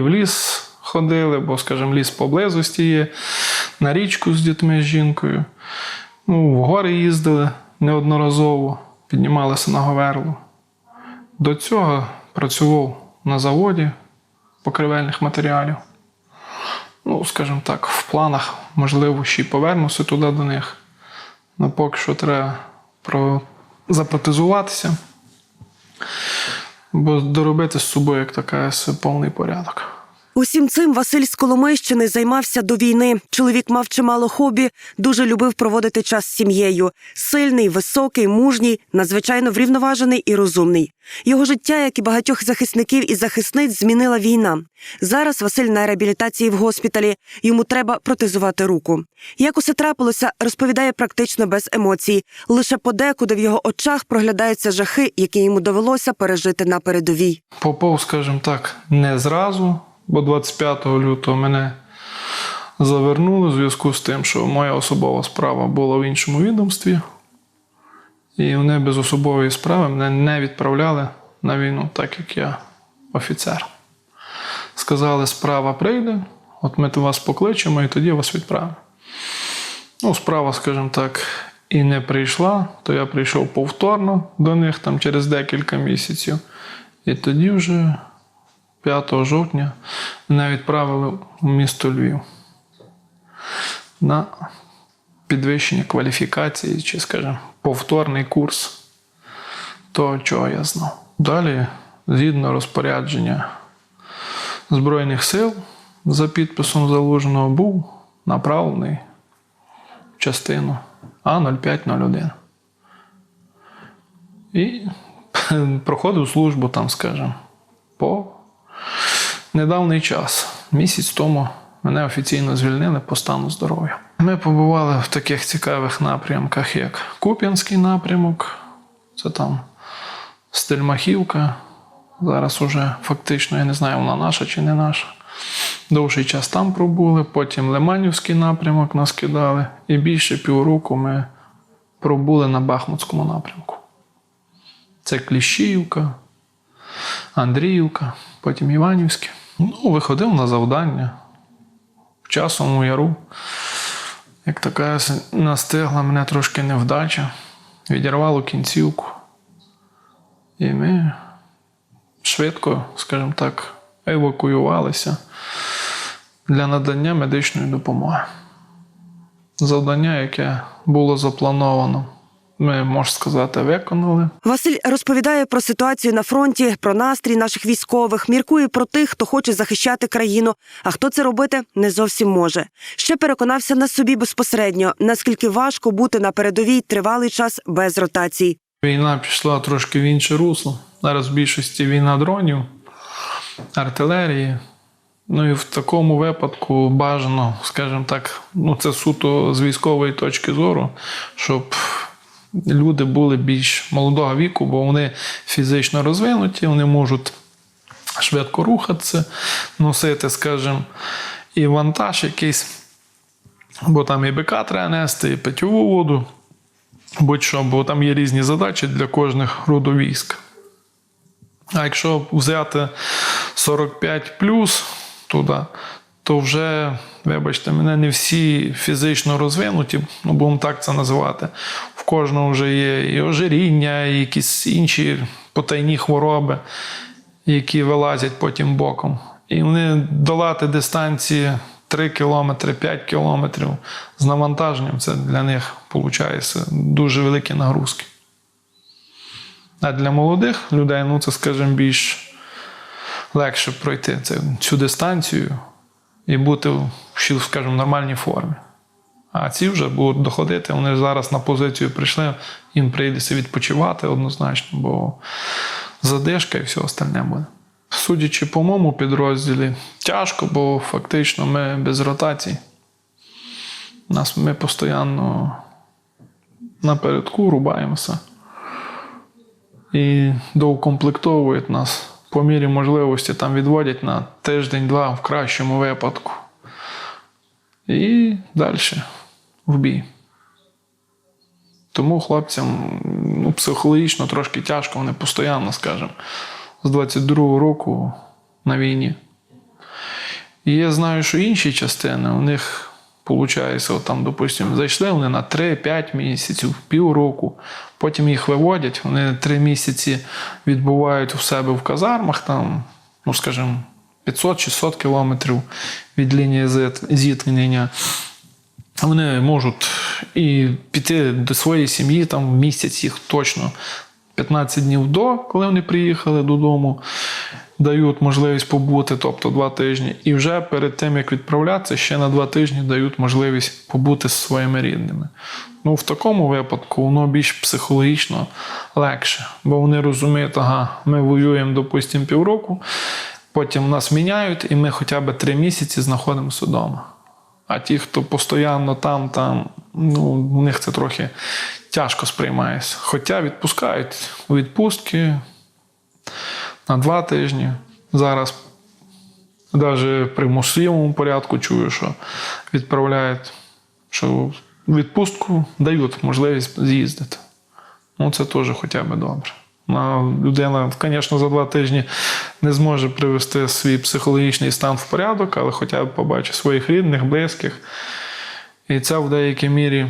ліс ходили, бо, скажімо, ліс поблизості є, на річку з дітьми з жінкою. Ну, в гори їздили неодноразово, піднімалися на Говерлу. До цього працював на заводі покривельних матеріалів. Ну, скажімо так, в планах, можливо, ще й повернуся туди до них. Ну, поки що треба про... запротезуватися, бо доробити з собою, як така, повний порядок. Усім цим Василь з Коломийщини займався до війни. Чоловік мав чимало хобі, дуже любив проводити час з сім'єю. Сильний, високий, мужній, надзвичайно врівноважений і розумний. Його життя, як і багатьох захисників і захисниць, змінила війна. Зараз Василь на реабілітації в госпіталі. Йому треба протезувати руку. Як усе трапилося, розповідає практично без емоцій. Лише подекуди в його очах проглядаються жахи, які йому довелося пережити на передовій. Попов, скажімо так, не зразу, бо 25 лютого мене завернули в зв'язку з тим, що моя особова справа була в іншому відомстві. І вони без особової справи мене не відправляли на війну, так як я офіцер. Сказали, справа прийде, от ми вас покличемо і тоді вас відправимо. Ну, справа, скажімо так, і не прийшла, то я прийшов повторно до них там через декілька місяців. І тоді вже 5 жовтня мене відправили в місто Львів на підвищення кваліфікації чи, скажімо, повторний курс того, чого я знав. Далі, згідно розпорядження Збройних сил за підписом залуженого, був направлений в частину А0501. І проходив службу там, скажімо, недавній час. Місяць тому мене офіційно звільнили по стану здоров'я. Ми побували в таких цікавих напрямках, як Куп'янський напрямок, це там Стельмахівка. Зараз уже фактично я не знаю, вона наша чи не наша. Довший час там пробули, потім Лиманівський напрямок нас кидали, і більше півроку ми пробули на Бахмутському напрямку. Це Кліщіївка, Андріївка, потім Іванівське. Ну, виходив на завдання в часовому яру. Як така настигла мене трошки невдача, відірвало кінцівку. І ми швидко, скажімо так, евакуювалися для надання медичної допомоги. Завдання, яке було заплановано, ми, можна сказати, виконали. Василь розповідає про ситуацію на фронті, про настрій наших військових, міркує про тих, хто хоче захищати країну. А хто це робити не зовсім може. Ще переконався на собі безпосередньо, наскільки важко бути на передовій тривалий час без ротацій. Війна пішла трошки в інше русло. Зараз в більшості війна дронів, артилерії. Ну і в такому випадку бажано, скажімо так, ну це суто з військової точки зору, щоб люди були більш молодого віку, бо вони фізично розвинуті, вони можуть швидко рухатися, носити, скажімо, і вантаж якийсь, бо там і БК треба нести, і питьову воду, будь-що, бо там є різні задачі для кожних роду військ. А якщо взяти 45 плюс туди, то вже, вибачте, мене не всі фізично розвинуті, ну будемо так це називати. В кожного вже є і ожиріння, і якісь інші потайні хвороби, які вилазять потім боком. І вони долати дистанції 3 кілометри, 5 кілометрів з навантаженням, це для них виходить дуже великі нагрузки. А для молодих людей, ну це, скажімо, більш легше пройти цю дистанцію і бути в, скажімо, нормальній формі. А ці вже будуть доходити, вони зараз на позицію прийшли, їм прийдеться відпочивати однозначно, бо задишка і все остальне буде. Судячи по моєму підрозділі, тяжко, бо фактично ми без ротацій. Нас ми постійно напередку рубаємося і доукомплектовують нас по мірі можливості там відводять на тиждень-два в кращому випадку. І далі в бій. Тому хлопцям ну, психологічно трошки тяжко, вони постійно, скажімо, з 22-го року на війні. І я знаю, що інші частини у них. Получається, от там, допустимо, зайшли вони на 3-5 місяців, півроку. Потім їх виводять, вони 3 місяці відбувають у себе в казармах, там, ну скажімо, 500-600 кілометрів від лінії зіткнення. Вони можуть і піти до своєї сім'ї там в місяць їх точно 15 днів до, коли вони приїхали додому, дають можливість побути, тобто два тижні. І вже перед тим, як відправлятися, ще на два тижні дають можливість побути з своїми рідними. Ну, в такому випадку воно більш психологічно легше, бо вони розуміють, ага, ми воюємо, допустимо, півроку, потім нас міняють, і ми хоча б три місяці знаходимося вдома. А ті, хто постійно там, там, ну, у них це трохи тяжко сприймається. Хоча відпускають у відпустки на два тижні. Зараз навіть при мусливому порядку чую, що відправляють, що відпустку дають можливість з'їздити. Ну, це теж хоча б добре. Людина, звісно, за два тижні не зможе привести свій психологічний стан в порядок, але хоча б побачить своїх рідних, близьких. І це в деякій мірі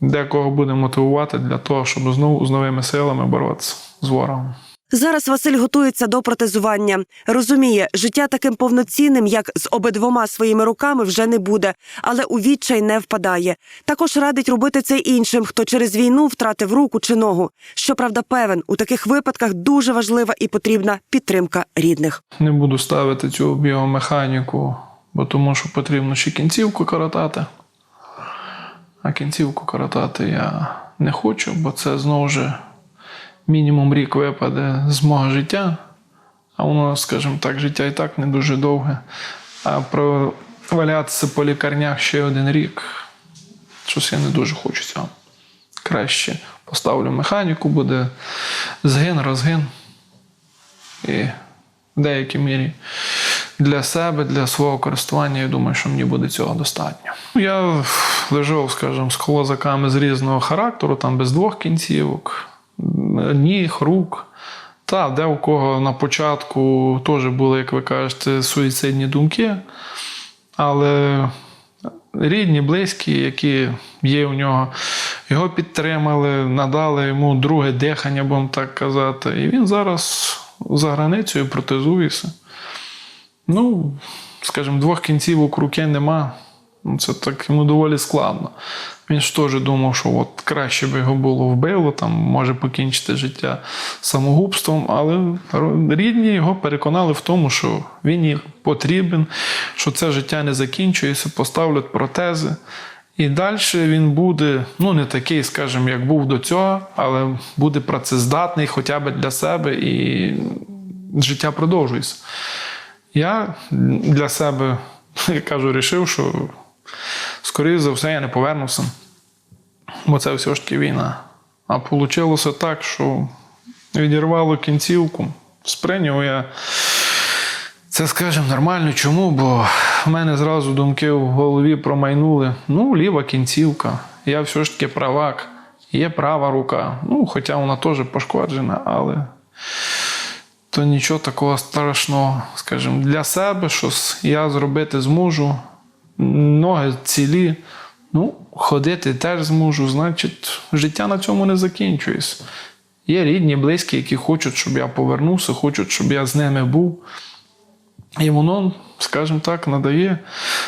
декого буде мотивувати для того, щоб знову з новими силами боротися з ворогом. Зараз Василь готується до протезування. Розуміє, життя таким повноцінним, як з обидвома своїми руками, вже не буде, але у відчай не впадає. Також радить робити це іншим, хто через війну втратив руку чи ногу. Щоправда, певен, у таких випадках дуже важлива і потрібна підтримка рідних. Не буду ставити цю біомеханіку, бо тому що потрібно ще кінцівку коротати. А кінцівку коротати я не хочу, бо це знову ж мінімум рік випаде з мого життя. А воно, скажімо так, життя і так не дуже довге. А провалятися по лікарнях ще один рік. Щось я не дуже хочу цього. Краще поставлю механіку, буде згин, розгин. І в деякій мірі для себе, для свого користування, я думаю, що мені буде цього достатньо. Я лежав, скажімо, з колозаками з різного характеру, там без двох кінцівок, ніг, рук. Та, де у кого на початку теж були, як ви кажете, суїцидні думки. Але рідні, близькі, які є у нього, його підтримали, надали йому друге дихання, будемо так казати. І він зараз за границею протезується. Ну, скажімо, двох кінцівок руки нема. Це так йому доволі складно. Він ж теж думав, що от краще би його було вбило, там може покінчити життя самогубством, але рідні його переконали в тому, що він їм потрібен, що це життя не закінчується, поставлять протези. І далі він буде, ну не такий, скажімо, як був до цього, але буде працездатний хоча б для себе, і життя продовжується. Я для себе, як кажу, вирішив, що скоріше за все я не повернуся, бо це все ж таки війна. А вийшло так, що відірвало кінцівку. Сприйняв я це, скажімо, нормально. Чому? Бо в мене зразу думки в голові промайнули. Ну, ліва кінцівка. Я все ж таки правак, є права рука. Ну, хоча вона теж пошкоджена, але то нічого такого страшного, скажімо, для себе щось я зробити зможу. Ноги цілі. Ну, ходити теж зможу, значить, життя на цьому не закінчується. Є рідні, близькі, які хочуть, щоб я повернувся, хочуть, щоб я з ними був. І воно, скажімо так, надає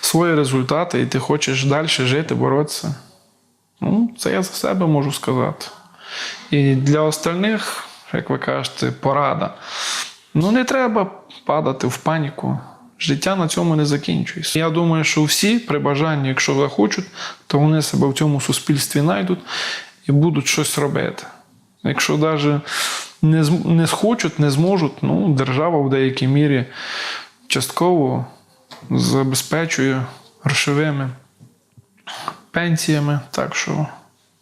свої результати, і ти хочеш далі жити, боротися. Ну, це я за себе можу сказати. І для остальних, як ви кажете, порада. Ну, не треба падати в паніку. Життя на цьому не закінчується. Я думаю, що всі при бажанні, якщо захочуть, то вони себе в цьому суспільстві знайдуть і будуть щось робити. Якщо навіть не, схочуть, не зможуть, ну, держава в деякій мірі частково забезпечує грошовими пенсіями. Так що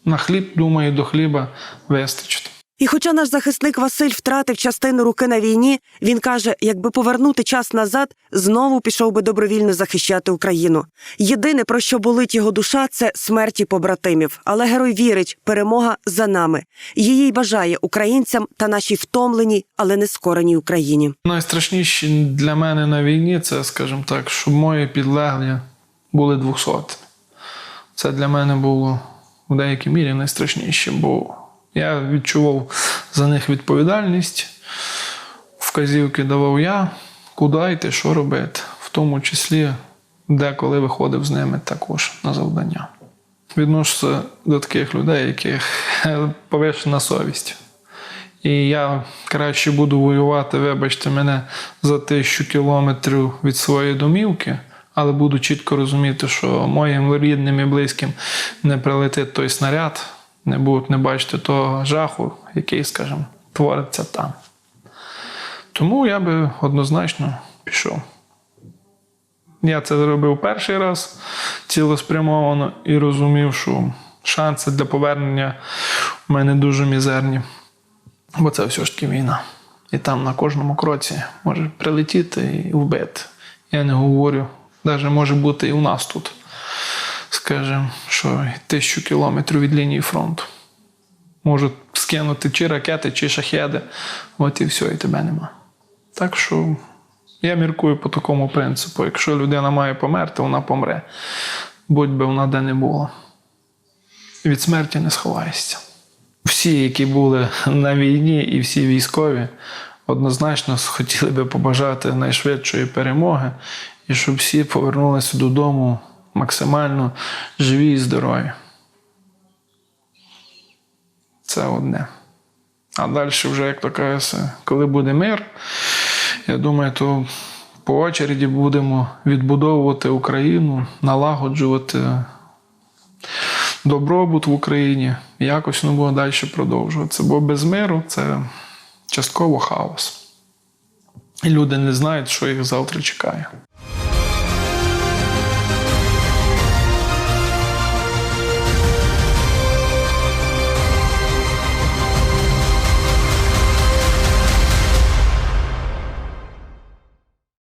на хліб, думаю, до хліба вистачить. І хоча наш захисник Василь втратив частину руки на війні, він каже, якби повернути час назад, знову пішов би добровільно захищати Україну. Єдине про що болить його душа, це смерті побратимів. Але герой вірить, перемога за нами. Її й бажає українцям та нашій втомленій, але не скореній Україні. Найстрашніше для мене на війні це, скажімо так, щоб мої підлеглі були 200. Це для мене було в деякій мірі найстрашніше, бо я відчував за них відповідальність, вказівки давав я, куди йти, що робити, в тому числі деколи виходив з ними також на завдання. Відношуся до таких людей, яких повишена совість. І я краще буду воювати, вибачте мене, за тисячу кілометрів від своєї домівки, але буду чітко розуміти, що моїм рідним і близьким не прилетить той снаряд, не будуть не бачити того жаху, який, скажімо, твориться там. Тому я би однозначно пішов. Я це зробив перший раз цілеспрямовано і розумів, що шанси для повернення у мене дуже мізерні. Бо це все ж таки війна. І там на кожному кроці може прилетіти і вбити. Я не говорю, навіть може бути і у нас тут. Скажімо, що тисячу кілометрів від лінії фронту. Можуть скинути чи ракети, чи шахеди. От і все, і тебе нема. Так що я міркую по такому принципу: якщо людина має померти, вона помре. Будь би вона де не була. Від смерті не сховаєшся. Всі, які були на війні, і всі військові, однозначно хотіли би побажати найшвидшої перемоги і щоб всі повернулися додому максимально живі і здорові. Це одне. А далі, вже, як то кажеться, коли буде мир, я думаю, то по очереді будемо відбудовувати Україну, налагоджувати добробут в Україні, якось воно буде далі продовжуватися. Бо без миру це частково хаос. І люди не знають, що їх завтра чекає.